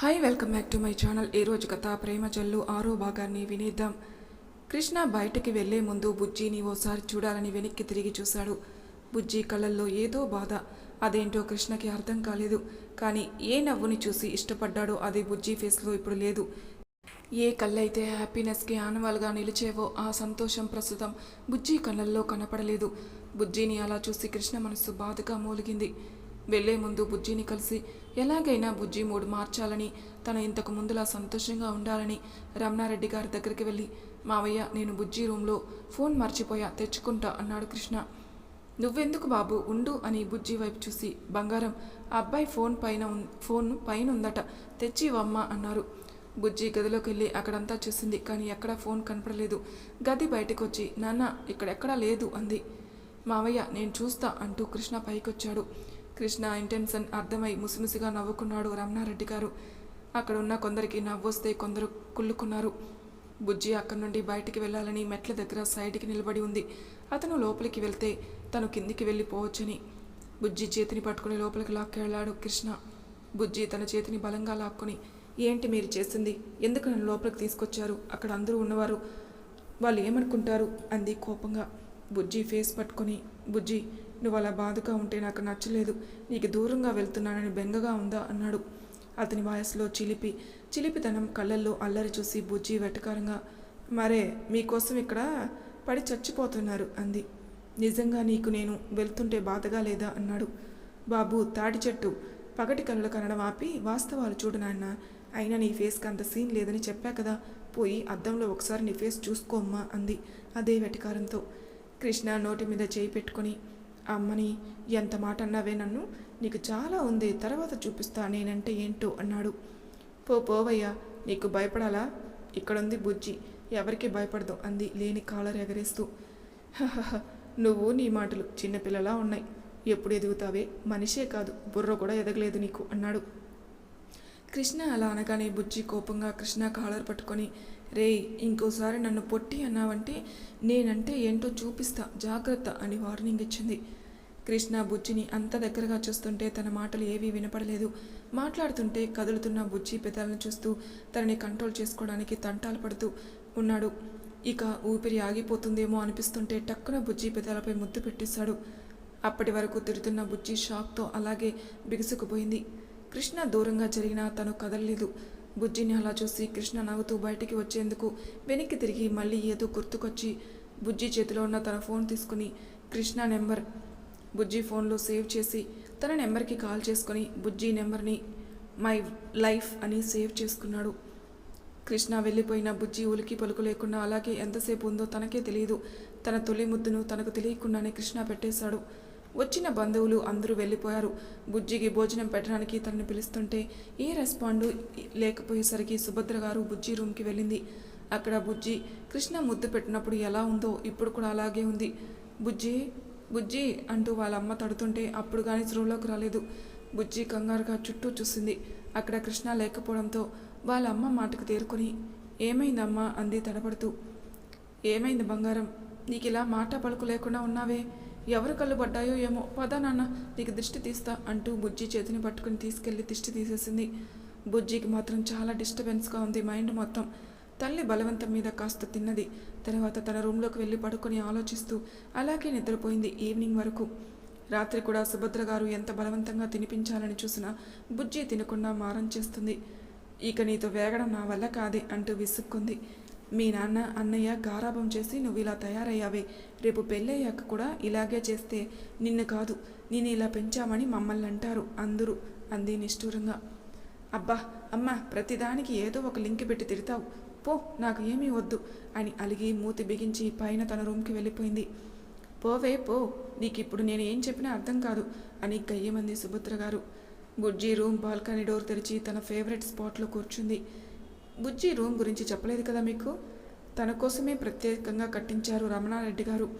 Hi welcome back to my channel. ఏ రోజు కథ ప్రేమ జల్లు ఆరో భాగాన్ని వినేద్దాం. కృష్ణ బయటికి వెళ్ళే ముందు బుజ్జిని ఓసారి చూడాలని వెనక్కి తిరిగి చూశాడు. బుజ్జి కళ్ళల్లో ఏదో బాధ. అదేంటో కృష్ణకి అర్థం కాలేదు. కానీ ఏ నవ్వుని చూసి ఇష్టపడ్డాడో అది బుజ్జి ఫేస్లో ఇప్పుడు లేదు. ఏ కళ్ళైతే హ్యాపీనెస్కి ఆనవాలుగా నిలిచేవో ఆ సంతోషం ప్రస్తుతం బుజ్జి కళ్ళల్లో కనపడలేదు. బుజ్జిని అలా చూసి కృష్ణ మనస్సు బాధగా మూలిగింది. వెళ్ళే ముందు బుజ్జిని కలిసి ఎలాగైనా బుజ్జి మూడు మార్చాలని తను ఇంతకు ముందులా సంతోషంగా ఉండాలని రమణారెడ్డి గారి దగ్గరికి వెళ్ళి మావయ్య నేను బుజ్జి రూమ్లో ఫోన్ మర్చిపోయా తెచ్చుకుంటా అన్నాడు కృష్ణ. నువ్వెందుకు బాబు ఉండు అని బుజ్జి వైపు చూసి బంగారం ఆ అబ్బాయి ఫోన్ పైన ఉన్- ఫోన్ పైన ఉందట తెచ్చి ఇవ్వమ్మ అన్నారు. బుజ్జి గదిలోకి వెళ్ళి అక్కడంతా చూసింది కానీ ఎక్కడా ఫోన్ కనపడలేదు. గది బయటకు వచ్చి నాన్న ఇక్కడెక్కడా లేదు అంది. మావయ్య నేను చూస్తా అంటూ కృష్ణ పైకొచ్చాడు. కృష్ణ ఇంటెన్షన్ అర్థమై ముసిముసిగా నవ్వుకున్నాడు రమణారెడ్డి గారు. అక్కడ ఉన్న కొందరికి నవ్వొస్తే కొందరు కుళ్ళుకున్నారు. బుజ్జి అక్కడి నుండి బయటికి వెళ్ళాలని మెట్ల దగ్గర సైడ్కి నిలబడి ఉంది. అతను లోపలికి వెళ్తే తను కిందికి వెళ్ళిపోవచ్చని. బుజ్జి చేతిని పట్టుకుని లోపలికి లాక్కెళ్ళాడు కృష్ణ. బుజ్జి తన చేతిని బలంగా లాక్కుని ఏంటి మీరు చేసింది? ఎందుకు నన్ను లోపలికి తీసుకొచ్చారు? అక్కడ అందరూ ఉన్నవారు. వాళ్ళు ఏమనుకుంటారు? అంది కోపంగా. బుజ్జి ఫేస్ పట్టుకొని బుజ్జి నువ్వు అలా బాధగా ఉంటే నాకు నచ్చలేదు. నీకు దూరంగా వెళ్తున్నానని బెంగగా ఉందా? అన్నాడు. అతని వాయస్లో చిలిపి చిలిపితనం కళ్ళల్లో అల్లరి చూసి బుజ్జి వెటకారంగా మరే మీకోసం ఇక్కడ పడి చచ్చిపోతున్నారు అంది. నిజంగా నీకు నేను వెళ్తుంటే బాధగా లేదా? అన్నాడు. బాబు తాటి చెట్టు పగటి కళ్ళు కనడం ఆపి వాస్తవాలు చూడు నాన్న. అయినా నీ ఫేస్కి అంత సీన్ లేదని చెప్పా కదా. పోయి అద్దంలో ఒకసారి నీ ఫేస్ చూసుకోమ్మా అంది అదే వెటకారంతో. కృష్ణ నోటి మీద చేయి పెట్టుకొని అమ్మని ఎంత మాట అన్నావే నన్ను? నీకు చాలా ఉంది తర్వాత చూపిస్తా నేనంటే ఏంటో అన్నాడు. పో పోవయ్యా నీకు భయపడాలా? ఇక్కడుంది బుజ్జి ఎవరికి భయపడదు అంది లేని కాలర్ ఎగరేస్తూ. నువ్వు నీ మాటలు చిన్నపిల్లలా ఉన్నాయి. ఎప్పుడు ఎదుగుతావే? మనిషే కాదు బుర్ర కూడా ఎదగలేదు నీకు అన్నాడు. కృష్ణ అలా అనగానే బుజ్జి కోపంగా కృష్ణ కాలర్ పట్టుకొని రేయ్ ఇంకోసారి నన్ను పొట్టి అన్నావంటే నేనంటే ఏంటో చూపిస్తా జాగ్రత్త అని వార్నింగ్ ఇచ్చింది. కృష్ణ బుజ్జిని అంత దగ్గరగా చూస్తుంటే తన మాటలు ఏవీ వినపడలేదు. మాట్లాడుతుంటే కదులుతున్న బుజ్జి పెదాలను చూస్తూ తనని కంట్రోల్ చేసుకోవడానికి తంటాలు పడుతూ ఉన్నాడు. ఇక ఊపిరి ఆగిపోతుందేమో అనిపిస్తుంటే టక్కున బుజ్జి పెదాలపై ముద్దు పెట్టేశాడు. అప్పటి వరకు తిరుగుతున్న బుజ్జి షాక్తో అలాగే బిగుసుకుపోయింది. కృష్ణ దూరంగా జరిగినా తను కదలలేదు. బుజ్జిని అలా చూసి కృష్ణ నవ్వుతూ బయటికి వచ్చేందుకు వెనక్కి తిరిగి మళ్ళీ ఏదో గుర్తుకొచ్చి బుజ్జి చేతిలో ఉన్న తన ఫోన్ తీసుకుని కృష్ణ నెంబర్ బుజ్జి ఫోన్లో సేవ్ చేసి తన నెంబర్కి కాల్ చేసుకొని బుజ్జి నెంబర్ని మై లైఫ్ అని సేవ్ చేసుకున్నాడు. కృష్ణ వెళ్ళిపోయిన బుజ్జి ఉలికి పలుకు లేకుండా అలాగే ఎంతసేపు ఉందో తనకే తెలియదు తన తొలి ముద్దును తనకు తెలియకుండానే కృష్ణ పెట్టేశాడు. వచ్చిన బంధువులు అందరూ వెళ్ళిపోయారు. బుజ్జికి భోజనం పెట్టడానికి తనని పిలుస్తుంటే ఏ రెస్పాండు లేకపోయేసరికి సుభద్ర గారు బుజ్జి రూమ్కి వెళ్ళింది. అక్కడ బుజ్జి కృష్ణ ముద్దు పెట్టినప్పుడు ఎలా ఉందో ఇప్పుడు కూడా అలాగే ఉంది. బుజ్జి బుజ్జి అంటూ వాళ్ళ అమ్మ తడుతుంటే అప్పుడు కానీ స్రోలోకి రాలేదు. బుజ్జి కంగారుగా చుట్టూ చూసింది. అక్కడ కృష్ణ లేకపోవడంతో వాళ్ళ అమ్మ మాటకు తేరుకొని ఏమైందమ్మా? అంది తడబడుతూ ఏమైంది బంగారం? నీకు ఇలా మాట పలుకు లేకుండా ఉన్నావే? ఎవరు కళ్ళు పడ్డాయో ఏమో? పద నాన్న నీకు దిష్టి తీస్తా అంటూ బుజ్జి చేతిని పట్టుకుని తీసుకెళ్ళి దిష్టి తీసేసింది. బుజ్జికి మాత్రం చాలా డిస్టర్బెన్స్గా ఉంది మైండ్ మొత్తం. తల్లి బలవంతం మీద కాస్త తిన్నది. తర్వాత తన రూమ్లోకి వెళ్ళి పడుకొని ఆలోచిస్తూ అలాగే నిద్రపోయింది ఈవినింగ్ వరకు. రాత్రి కూడా సుభద్ర గారు ఎంత బలవంతంగా తినిపించాలని చూసినా బుజ్జి తినకుండా మారం చేస్తుంది. ఇక నీతో వేగడం నా వల్ల కాదే అంటూ విసుక్కుంది. మీ నాన్న అన్నయ్య గారాభం చేసి నువ్వు ఇలా తయారయ్యావే. రేపు పెళ్ళయ్యాక కూడా ఇలాగే చేస్తే నిన్ను కాదు నేను ఇలా పెంచామని మమ్మల్ని అంటారు అందరూ అంది నిష్ఠూరంగా. అబ్బా అమ్మ ప్రతిదానికి ఏదో ఒక లింక్ పెట్టి తిడతావు. పో నాకు ఏమీ వద్దు అని అలిగి మూతి బిగించి పైన తన రూమ్కి వెళ్ళిపోయింది. పోవే పో నీకు ఇప్పుడు నేను ఏం చెప్పినా అర్థం కాదు అని గయ్యమంది సుభద్ర గారు. బుజ్జి రూమ్ బాల్కనీ డోర్ తెరిచి తన ఫేవరెట్ స్పాట్లో కూర్చుంది. బుజ్జి రూమ్ గురించి చెప్పలేదు కదా మీకు? తన కోసమే ప్రత్యేకంగా కట్టించారు రమణారెడ్డి గారు.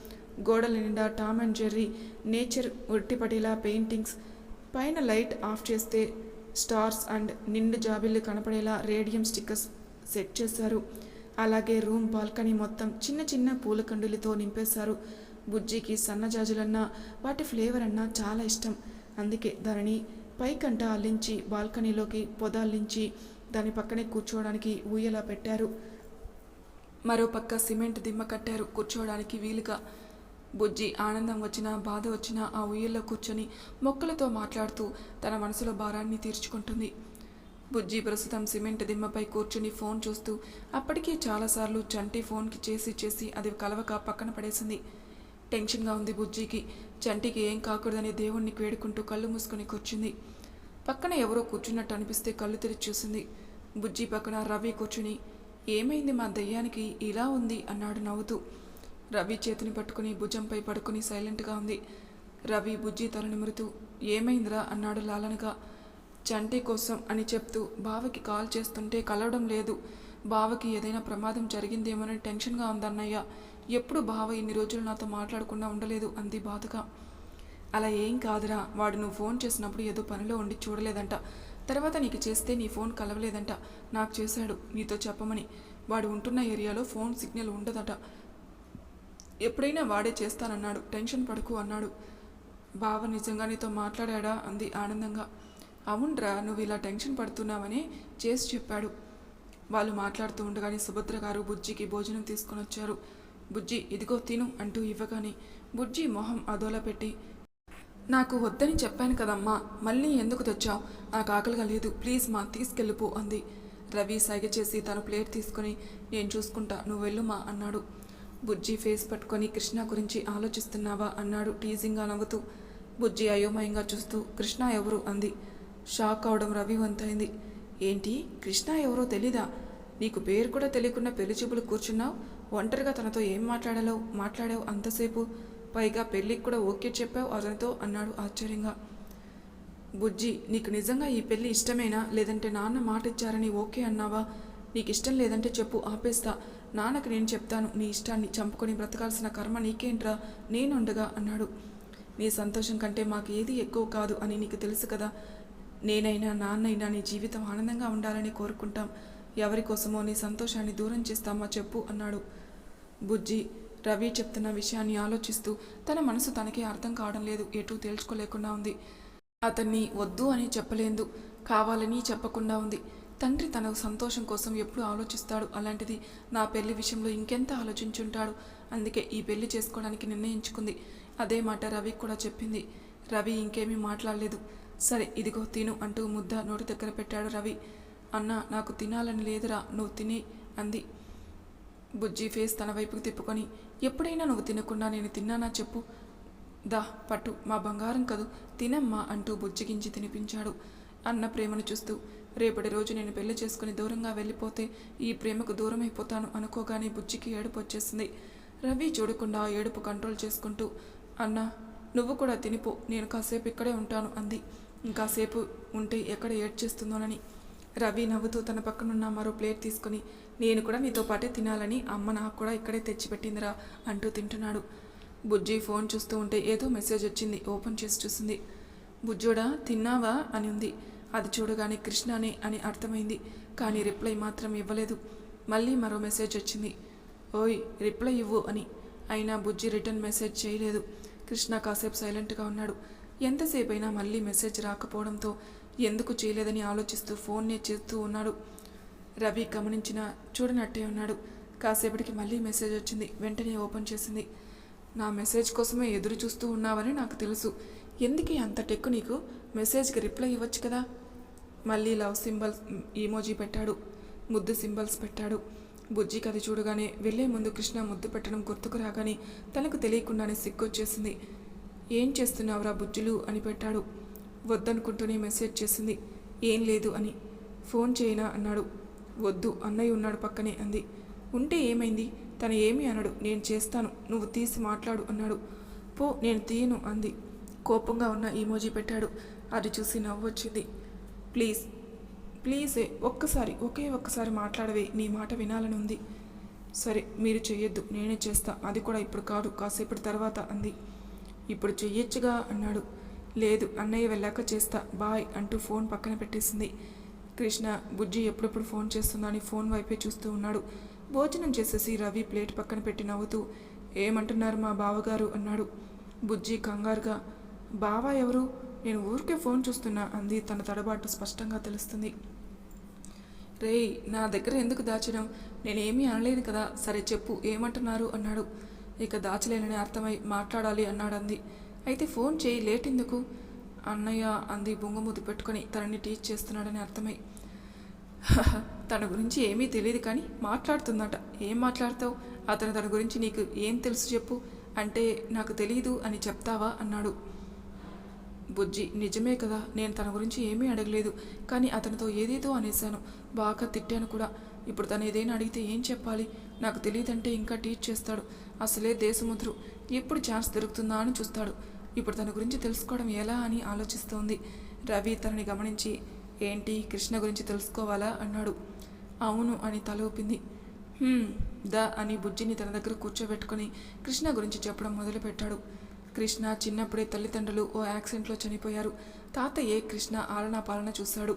గోడల నిండా టామ్ అండ్ జెర్రీ నేచర్ ఒట్టిపడేలా పెయింటింగ్స్ పైన లైట్ ఆఫ్ చేస్తే స్టార్స్ అండ్ నిండు జాబిల్లు కనపడేలా రేడియం స్టిక్కర్స్ సెట్ చేశారు. అలాగే రూమ్ బాల్కనీ మొత్తం చిన్న చిన్న పూల కండులతో నింపేశారు. బుజ్జికి సన్నజాజులన్నా వాటి ఫ్లేవర్ అన్నా చాలా ఇష్టం. అందుకే దానిని పైకంట అల్లించి బాల్కనీలోకి పొదాల్లించి దాని పక్కనే కూర్చోవడానికి ఊయలా పెట్టారు. మరో పక్క సిమెంట్ దిమ్మ కట్టారు. కూర్చోవడానికి వీలుగా బుజ్జి ఆనందం వచ్చినా బాధ వచ్చినా ఆ ఉయ్యల్లో కూర్చొని మొక్కలతో మాట్లాడుతూ తన మనసులో భారాన్ని తీర్చుకుంటుంది. బుజ్జి ప్రస్తుతం సిమెంట్ దిమ్మపై కూర్చుని ఫోన్ చూస్తూ అప్పటికే చాలాసార్లు చంటి ఫోన్కి చేసి చేసి అది కలవక పక్కన పడేసింది. టెన్షన్గా ఉంది బుజ్జికి. చంటికి ఏం కాకూడదని దేవుణ్ణి వేడుకుంటూ కళ్ళు మూసుకొని కూర్చుంది. పక్కన ఎవరో కూర్చున్నట్టు అనిపిస్తే కళ్ళు తెరిచి చూసింది. బుజ్జి పక్కన రవి కూర్చుని ఏమైంది మా దయ్యానికి? ఇలా ఉంది అన్నాడు నవ్వుతూ. రవి చేతిని పట్టుకుని భుజంపై పడుకుని సైలెంట్గా ఉంది. రవి బుజ్జి తల నిమురుతూ ఏమైందిరా? అన్నాడు లాలనగా. చంటి కోసం అని చెప్తూ బావకి కాల్ చేస్తుంటే కలవడం లేదు. బావకి ఏదైనా ప్రమాదం జరిగిందేమోనని టెన్షన్గా ఉందన్నయ్య. ఎప్పుడు బావ ఇన్ని రోజులు నాతో మాట్లాడకుండా ఉండలేదు అంది బాధగా. అలా ఏం కాదురా వాడు నువ్వు ఫోన్ చేసినప్పుడు ఏదో పనిలో ఉండి చూడలేదంట. తర్వాత నీకు చేస్తే నీ ఫోన్ కలవలేదంట. నాకు చేశాడు నీతో చెప్పమని. వాడు ఉంటున్న ఏరియాలో ఫోన్ సిగ్నల్ ఉండదట. ఎప్పుడైనా వాడే చేస్తానన్నాడు. టెన్షన్ పడుకు అన్నాడు. బావ నిజంగా నీతో మాట్లాడా అంది ఆనందంగా. అవునరా నువ్వు ఇలా టెన్షన్ పడుతున్నావని చేసి చెప్పాడు. వాళ్ళు మాట్లాడుతూ ఉండగానే సుభద్ర గారు బుజ్జికి భోజనం తీసుకొని వచ్చారు. బుజ్జి ఇదిగో తిను అంటూ ఇవ్వగానే బుజ్జి మొహం అదోలా పెట్టి నాకు వద్దని చెప్పాను కదమ్మా మళ్ళీ ఎందుకు తెచ్చావు? నాకు ఆకలిగా లేదు ప్లీజ్ మా తీసుకెళ్ళిపో అంది. రవి సైగ చేసి తన ప్లేట్ తీసుకొని నేను చూసుకుంటా నువ్వు వెళ్ళుమా అన్నాడు. బుజ్జి ఫేస్ పట్టుకొని కృష్ణ గురించి ఆలోచిస్తున్నావా అన్నాడు టీజింగ్గా నవ్వుతూ బుజ్జి అయోమయంగా చూస్తూ కృష్ణ ఎవరు? అంది. షాక్ అవడం రవి వంతైంది. ఏంటి? కృష్ణ ఎవరో తెలీదా? నీకు పేరు కూడా తెలియకుండా పెళ్ళి చూపులు కూర్చున్నావు? ఒంటరిగా తనతో ఏం మాట్లాడాలో? మాట్లాడావు అంతసేపు? పైగా పెళ్ళికి కూడా ఓకే చెప్పావు అతనితో? అన్నాడు ఆశ్చర్యంగా. బుజ్జి నీకు నిజంగా ఈ పెళ్ళి ఇష్టమేనా? లేదంటే నాన్న మాట ఇచ్చారని ఓకే అన్నావా? నీకు ఇష్టం లేదంటే చెప్పు ఆపేస్తా. నాన్నకి నేను చెప్తాను నీ ఇష్టాన్ని చంపుకొని బ్రతకాల్సిన కర్మ నీకేంట్రా? నేనుండగా అన్నాడు. నీ సంతోషం కంటే మాకు ఏది ఎక్కువ కాదు అని నీకు తెలుసు కదా. నేనైనా నాన్నైనా నీ జీవితం ఆనందంగా ఉండాలని కోరుకుంటాం. ఎవరి కోసమో నీ సంతోషాన్ని దూరం చేస్తామా చెప్పు అన్నాడు. బుజ్జి రవి చెప్తున్న విషయాన్ని ఆలోచిస్తూ తన మనసు తనకే అర్థం కావడం లేదు ఎటూ తేల్చుకోలేకుండా ఉంది. అతన్ని వద్దు అని చెప్పలేదు కావాలని చెప్పకుండా ఉంది. తండ్రి తన సంతోషం కోసం ఎప్పుడు ఆలోచిస్తాడు. అలాంటిది నా పెళ్ళి విషయంలో ఇంకెంత ఆలోచించుంటాడు? అందుకే ఈ పెళ్ళి చేసుకోవడానికి నిర్ణయించుకుంది. అదే మాట రవి కూడా చెప్పింది. రవి ఇంకేమీ మాట్లాడలేదు. సరే ఇదిగో తిను అంటూ ముద్ద నోటి దగ్గర పెట్టాడు రవి. అన్న నాకు తినాలని లేదురా నువ్వు తిని అంది. బుజ్జి ఫేస్ తన వైపుకు తిప్పుకొని ఎప్పుడైనా నువ్వు తినకుండా నేను తిన్నానా చెప్పు. దా పట్టు మా బంగారం కదూ తినమ్మా అంటూ బుజ్జిగించి తినిపించాడు. అన్న ప్రేమను చూస్తూ రేపటి రోజు నేను పెళ్ళి చేసుకుని దూరంగా వెళ్ళిపోతే ఈ ప్రేమకు దూరం అయిపోతాను అనుకోగానే బుజ్జికి ఏడుపు వచ్చేసింది. రవి చూడకుండా ఆ ఏడుపు కంట్రోల్ చేసుకుంటూ అన్నా నువ్వు కూడా తినిపో నేను కాసేపు ఇక్కడే ఉంటాను అంది. ఇంకాసేపు ఉంటే ఎక్కడ ఏడ్చేస్తుందోనని రవి నవ్వుతూ తన పక్కనున్న మరో ప్లేట్ తీసుకుని నేను కూడా నీతో పాటే తినాలని అమ్మ నాకు కూడా ఇక్కడే తెచ్చిపెట్టిందిరా అంటూ తింటున్నాడు. బుజ్జి ఫోన్ చూస్తూ ఉంటే ఏదో మెసేజ్ వచ్చింది ఓపెన్ చేసి చూసింది. బుజ్జోడా తిన్నావా? అని ఉంది. అది చూడగానే కృష్ణనే అని అర్థమైంది కానీ రిప్లై మాత్రం ఇవ్వలేదు. మళ్ళీ మరో మెసేజ్ వచ్చింది. ఓయ్ రిప్లై ఇవ్వు అని. అయినా బుజ్జి రిటర్న్ మెసేజ్ చేయలేదు. కృష్ణ కాసేపు సైలెంట్గా ఉన్నాడు. ఎంతసేపు అయినా మళ్ళీ మెసేజ్ రాకపోవడంతో ఎందుకు చేయలేదని ఆలోచిస్తూ ఫోన్నే చేస్తూ ఉన్నాడు. రవి గమనించిన చూడనట్టే ఉన్నాడు. కాసేపటికి మళ్ళీ మెసేజ్ వచ్చింది. వెంటనే ఓపెన్ చేసింది. నా మెసేజ్ కోసమే ఎదురు చూస్తూ ఉన్నావని నాకు తెలుసు. ఎందుకే అంత టెక్కు నీకు? మెసేజ్కి రిప్లై ఇవ్వచ్చు కదా? మళ్ళీ లవ్ సింబల్స్ ఈమోజీ పెట్టాడు ముద్దు సింబల్స్ పెట్టాడు. బుజ్జికి అది చూడగానే వెళ్ళే ముందు కృష్ణ ముద్దు పెట్టడం గుర్తుకు రాగానే తనకు తెలియకుండానే సిగ్గొచ్చేసింది. ఏం చేస్తున్నావురా బుజ్జులు? అని పెట్టాడు. వద్దనుకుంటూనే మెసేజ్ చేసింది. ఏం లేదు అని. ఫోన్ చేయనా? అన్నాడు. వద్దు అన్నయ్య ఉన్నాడు పక్కనే అంది. ఉంటే ఏమైంది? తను ఏమీ అనడు. నేను చేస్తాను. నువ్వు తీసి మాట్లాడు అన్నాడు. పో నేను తీయను అంది. కోపంగా ఉన్న ఈమోజీ పెట్టాడు. అది చూసి నవ్వు వచ్చింది ప్లీజ్ ప్లీజ్ ఒక్కసారి ఒకే ఒక్కసారి మాట్లాడవే నీ మాట వినాలని ఉంది. సరే మీరు చెయ్యొద్దు నేనే చేస్తా అది కూడా ఇప్పుడు కాదు కాసేపటి తర్వాత అంది. ఇప్పుడు చెయ్యొచ్చుగా అన్నాడు. లేదు అన్నయ్య వెళ్ళాక చేస్తా బాయ్ అంటూ ఫోన్ పక్కన పెట్టేసింది. కృష్ణ బుజ్జి ఎప్పుడెప్పుడు ఫోన్ చేస్తుందని ఫోన్ వైపే చూస్తూ ఉన్నాడు. భోజనం చేసేసి రవి ప్లేట్ పక్కన పెట్టి నవ్వుతూ ఏమంటున్నారు మా బావగారు అన్నాడు. బుజ్జి కంగారుగా బావ ఎవరు? నేను ఊరికే ఫోన్ చూస్తున్నా అంది తన తడబాటు స్పష్టంగా తెలుస్తుంది. రేయ్ నా దగ్గర ఎందుకు దాచడం? నేనేమీ అనలేదు కదా. సరే చెప్పు ఏమంటున్నారు? అన్నాడు. ఇక దాచలేనని అర్థమై మాట్లాడాలి అన్నాడు అంది అయితే ఫోన్ చేయి లేట్ ఎందుకు? అన్నయ్య అంది బొంగమూతి పెట్టుకొని తనని టీచ్ చేస్తున్నాడని అర్థమై. తన గురించి ఏమీ తెలియదు కానీ మాట్లాడుతుందట. ఏం మాట్లాడతావు? అతను తన గురించి నీకు ఏం తెలుసు చెప్పు. అంటే నాకు తెలియదు అని చెప్తావా? అన్నాడు. బుజ్జి నిజమే కదా నేను తన గురించి ఏమీ అడగలేదు కానీ అతనితో ఏదేదో అనేశాను బాగా తిట్టాను కూడా. ఇప్పుడు తను ఏదైనా అడిగితే ఏం చెప్పాలి? నాకు తెలియదంటే ఇంకా టీచ్ చేస్తాడు. అసలే దేశముద్రు. ఎప్పుడు ఛాన్స్ దొరుకుతుందా అని చూస్తాడు. ఇప్పుడు తన గురించి తెలుసుకోవడం ఎలా అని ఆలోచిస్తోంది. రవి తనని గమనించి ఏంటి కృష్ణ గురించి తెలుసుకోవాలా? అన్నాడు. అవును అని తల ఊపింది. దా అని బుజ్జిని తన దగ్గర కూర్చోబెట్టుకుని కృష్ణ గురించి చెప్పడం మొదలుపెట్టాడు. కృష్ణ చిన్నప్పుడే తల్లిదండ్రులు ఓ యాక్సిడెంట్లో చనిపోయారు. తాతయ్యే కృష్ణ ఆలనా పాలన చూశాడు.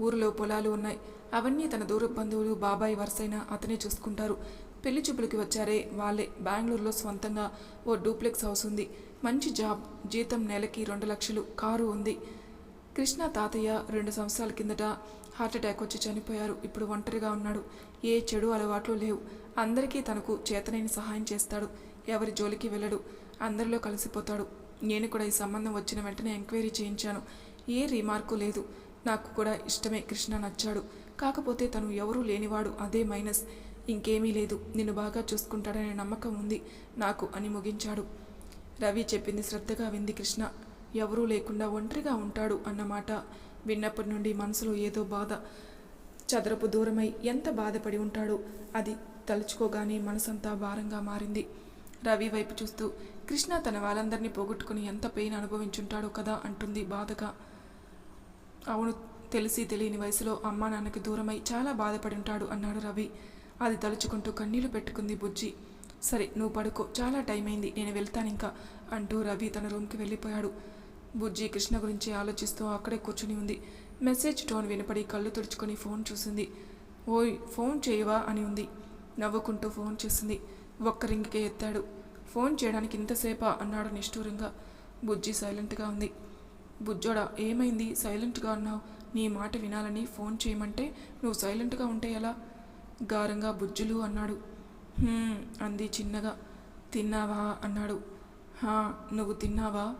ఊరిలో పొలాలు ఉన్నాయి. అవన్నీ తన దూర బంధువులు బాబాయి వరుసైన అతనే చూసుకుంటారు. పెళ్ళి చూపులకి వచ్చారే వాళ్ళే. బెంగళూరులో స్వంతంగా ఓ డూప్లెక్స్ హౌస్ ఉంది. మంచి జాబ్. జీతం నెలకి రెండు లక్షలు. కారు ఉంది. కృష్ణ తాతయ్య రెండు సంవత్సరాల కిందట హార్ట్అటాక్ వచ్చి చనిపోయారు. ఇప్పుడు ఒంటరిగా ఉన్నాడు. ఏ చెడు అలవాట్లు లేవు. అందరికీ తనకు చేతనైన సహాయం చేస్తాడు. ఎవరి జోలికి వెళ్ళడు. అందరిలో కలిసిపోతాడు. నేను కూడా ఈ సంబంధం వచ్చిన వెంటనే ఎంక్వైరీ చేయించాను. ఏ రీమార్కు లేదు. నాకు కూడా ఇష్టమే కృష్ణ నచ్చాడు. కాకపోతే తను ఎవరూ లేనివాడు అదే మైనస్. ఇంకేమీ లేదు. నిన్ను బాగా చూసుకుంటాడనే నమ్మకం ఉంది. నాకు అని ముగించాడు. రవి చెప్పింది శ్రద్ధగా వింది కృష్ణ. ఎవరూ లేకుండా ఒంటరిగా ఉంటాడు అన్నమాట విన్నప్పటి నుండి మనసులో ఏదో బాధ. చదరపు దూరమై ఎంత బాధపడి ఉంటాడో అది తలుచుకోగానే మనసంతా భారంగా మారింది. రవి వైపు చూస్తూ కృష్ణ తన వాళ్ళందరినీ పోగొట్టుకుని ఎంత పెయిన్ అనుభవించుంటాడో కదా అంటుంది బాధగా. అవును తెలిసి తెలియని వయసులో అమ్మా నాన్నకి దూరమై చాలా బాధపడి ఉంటాడు అన్నాడు రవి. అది తలుచుకుంటూ కన్నీళ్ళు పెట్టుకుంది బుజ్జి. సరే నువ్వు పడుకో చాలా టైం అయింది నేను వెళ్తాను ఇంకా అంటూ రవి తన రూమ్కి వెళ్ళిపోయాడు. బుజ్జి కృష్ణ గురించి ఆలోచిస్తూ అక్కడే కూర్చుని ఉంది. మెసేజ్ టోన్ వినపడి కళ్ళు తుడుచుకొని ఫోన్ చూసింది. ఓయ్ ఫోన్ చేయవా? అని ఉంది. నవ్వుకుంటూ ఫోన్ చేసింది. ఒక్క రింగ్కే ఎత్తాడు. ఫోన్ చేయడానికి ఇంతసేపా? అన్నాడు నిష్ఠూరంగా. బుజ్జి సైలెంట్గా ఉంది. బుజ్జోడా ఏమైంది? సైలెంట్గా ఉన్నావు నీ మాట వినాలని ఫోన్ చేయమంటే నువ్వు సైలెంట్గా ఉంటే ఎలా? గారంగా బుజ్జులు అన్నాడు. అంది చిన్నగా. తిన్నావా? అన్నాడు. హా నువ్వు తిన్నావా?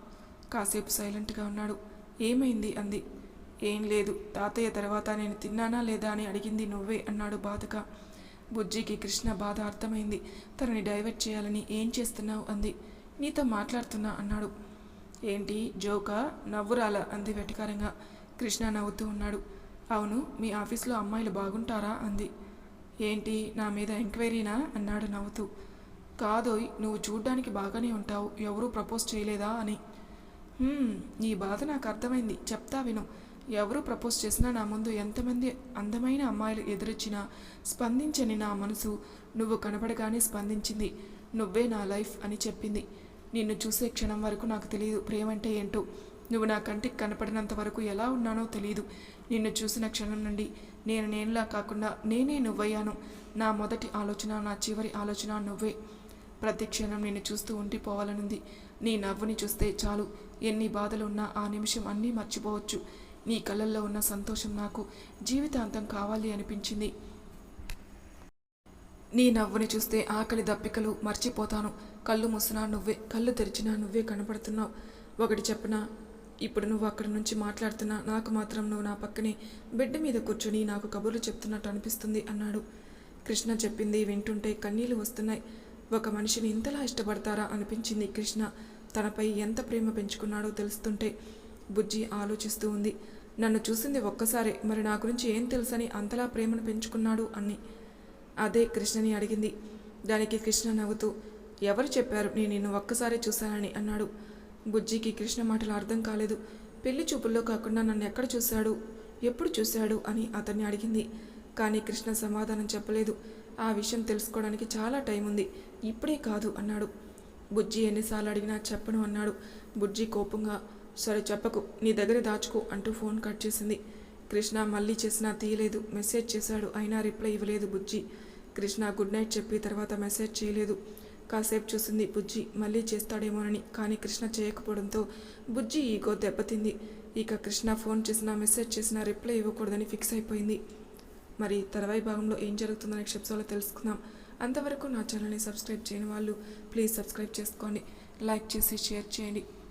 కాసేపు సైలెంట్గా ఉన్నాడు. ఏమైంది? అంది. ఏం లేదు. తాతయ్య తర్వాత నేను తిన్నానా లేదా అని అడిగింది నువ్వే అన్నాడు బాధగా. బుజ్జికి కృష్ణ బాధ అర్థమైంది. తనని డైవర్ట్ చేయాలని ఏం చేస్తున్నావు అంది. నీతో మాట్లాడుతున్నా అన్నాడు. ఏంటి జోకా? నవ్వురాల? అంది వెటకారంగా. కృష్ణ నవ్వుతూ ఉన్నాడు. అవును మీ ఆఫీస్లో అమ్మాయిలు బాగుంటారా? అంది. ఏంటి నా మీద ఎంక్వైరీనా? అన్నాడు నవ్వుతూ. కాదోయ్ నువ్వు చూడ్డానికి బాగానే ఉంటావు. ఎవరూ ప్రపోజ్ చేయలేదా? అని. నీ బాధ నాకు అర్థమైంది. చెప్తా విను. ఎవరు ప్రపోజ్ చేసినా నా ముందు ఎంతమంది అందమైన అమ్మాయిలు ఎదురొచ్చినా స్పందించని నా మనసు నువ్వు కనపడగానే స్పందించింది నువ్వే నా లైఫ్ అని చెప్పింది. నిన్ను చూసే క్షణం వరకు నాకు తెలియదు ప్రేమంటే ఏంటో? నువ్వు నా కంటికి కనపడినంత వరకు ఎలా ఉన్నానో తెలియదు నిన్ను చూసిన క్షణం నుండి నేను నేనులా కాకుండా నేనే నువ్వయ్యాను. నా మొదటి ఆలోచన నా చివరి ఆలోచన నువ్వే. ప్రతి క్షణం నిన్ను చూస్తూ ఉండిపోవాలనుంది. నీ నవ్వుని చూస్తే చాలు. ఎన్ని బాధలున్నా ఆ నిమిషం అన్నీ మర్చిపోవచ్చు. నీ కళ్ళల్లో ఉన్న సంతోషం నాకు జీవితాంతం కావాలి అనిపించింది. నీ నవ్వుని చూస్తే ఆకలి దప్పికలు మర్చిపోతాను. కళ్ళు మూసినా నువ్వే కళ్ళు తెరిచినా నువ్వే కనపడుతున్నావు. ఒకటి చెప్పనా? ఇప్పుడు నువ్వు అక్కడి నుంచి మాట్లాడుతున్నా నాకు మాత్రం నువ్వు నా పక్కనే బిడ్డ మీద కూర్చొని నాకు కబుర్లు చెప్తున్నట్టు అనిపిస్తుంది అన్నాడు. కృష్ణ చెప్పింది వింటుంటే కన్నీళ్ళు వస్తున్నాయి. ఒక మనిషిని ఇంతలా ఇష్టపడతారా అనిపించింది కృష్ణ. తనపై ఎంత ప్రేమ పెంచుకున్నాడో తెలుస్తుంటే బుజ్జి ఆలోచిస్తూ ఉంది. నన్ను చూసింది ఒక్కసారే. మరి నా గురించి ఏం తెలుసని అంతలా ప్రేమను పెంచుకున్నాడు అని అదే కృష్ణని అడిగింది. దానికి కృష్ణ నవ్వుతూ ఎవరు చెప్పారు నేను నిన్ను ఒక్కసారే చూశానని అన్నాడు. బుజ్జికి కృష్ణ మాటలు అర్థం కాలేదు. పెళ్ళి చూపుల్లో కాకుండా నన్ను ఎక్కడ చూశాడు? ఎప్పుడు చూశాడు అని అతన్ని అడిగింది. కానీ కృష్ణ సమాధానం చెప్పలేదు. ఆ విషయం తెలుసుకోవడానికి చాలా టైం ఉంది. ఇప్పుడే కాదు అన్నాడు. బుజ్జి ఎన్నిసార్లు అడిగినా చెప్పను అన్నాడు. బుజ్జి కోపంగా సరే చెప్పకు నీ దగ్గర దాచుకో అంటూ ఫోన్ కట్ చేసింది. కృష్ణ మళ్ళీ చేసినా తీయలేదు. మెసేజ్ చేశాడు. అయినా రిప్లై ఇవ్వలేదు బుజ్జి. కృష్ణ గుడ్ నైట్ చెప్పి తర్వాత మెసేజ్ చేయలేదు. కాసేపు చూసింది బుజ్జి. మళ్ళీ చేస్తాడేమోనని. కానీ కృష్ణ చేయకపోవడంతో బుజ్జి ఈగో దెబ్బతింది. ఇక కృష్ణ ఫోన్ చేసినా మెసేజ్ చేసినా రిప్లై ఇవ్వకూడదని ఫిక్స్ అయిపోయింది. మరి తర్వాయి భాగంలో ఏం జరుగుతుందో నెక్స్ట్ ఎపిసోడ్లో తెలుసుకుందాం. అంతవరకు నా ఛానల్ని సబ్స్క్రైబ్ చేయని వాళ్ళు ప్లీజ్ సబ్స్క్రైబ్ చేసుకోండి. లైక్ చేసి షేర్ చేయండి.